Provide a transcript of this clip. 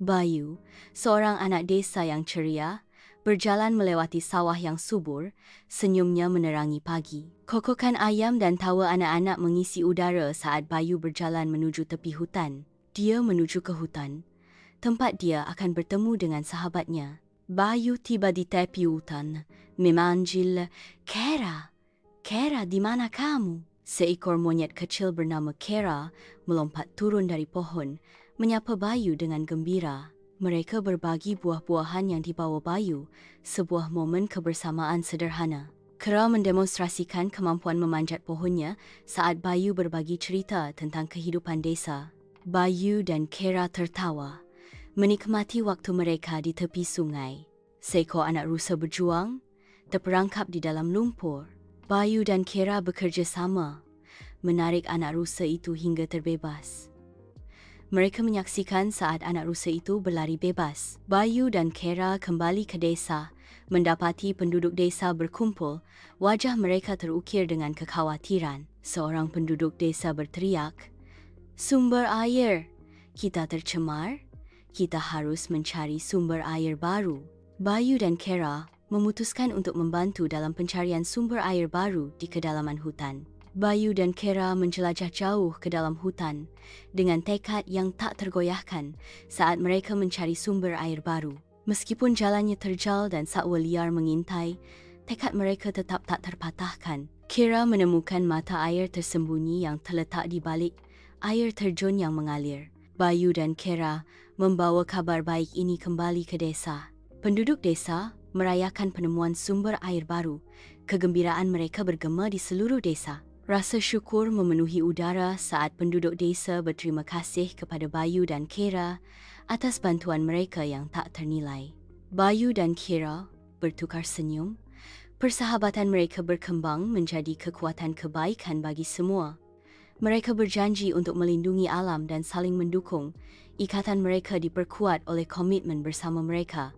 Bayu, seorang anak desa yang ceria, berjalan melewati sawah yang subur, senyumnya menerangi pagi. Kokokan ayam dan tawa anak-anak mengisi udara saat Bayu berjalan menuju tepi hutan. Dia menuju ke hutan, tempat dia akan bertemu dengan sahabatnya. Bayu tiba di tepi hutan, memanggil, Kera, Kera di mana kamu? Seekor monyet kecil bernama Kera melompat turun dari pohon, menyapa Bayu dengan gembira. Mereka berbagi buah-buahan yang dibawa Bayu, sebuah momen kebersamaan sederhana. Kera mendemonstrasikan kemampuan memanjat pohonnya saat Bayu berbagi cerita tentang kehidupan desa. Bayu dan Kera tertawa, menikmati waktu mereka di tepi sungai. Seekor anak rusa berjuang, terperangkap di dalam lumpur. Bayu dan Kera bekerja sama, menarik anak rusa itu hingga terbebas. Mereka menyaksikan saat anak rusa itu berlari bebas. Bayu dan Kera kembali ke desa, mendapati penduduk desa berkumpul, wajah mereka terukir dengan kekhawatiran. Seorang penduduk desa berteriak, Sumber air! Kita tercemar? Kita harus mencari sumber air baru. Bayu dan Kera memutuskan untuk membantu dalam pencarian sumber air baru di kedalaman hutan. Bayu dan Kera menjelajah jauh ke dalam hutan dengan tekad yang tak tergoyahkan saat mereka mencari sumber air baru. Meskipun jalannya terjal dan sakwa liar mengintai, tekad mereka tetap tak terpatahkan. Kera menemukan mata air tersembunyi yang terletak di balik air terjun yang mengalir. Bayu dan Kera membawa kabar baik ini kembali ke desa. Penduduk desa merayakan penemuan sumber air baru, kegembiraan mereka bergema di seluruh desa. Rasa syukur memenuhi udara saat penduduk desa berterima kasih kepada Bayu dan Kera atas bantuan mereka yang tak ternilai. Bayu dan Kera bertukar senyum. Persahabatan mereka berkembang menjadi kekuatan kebaikan bagi semua. Mereka berjanji untuk melindungi alam dan saling mendukung. Ikatan mereka diperkuat oleh komitmen bersama mereka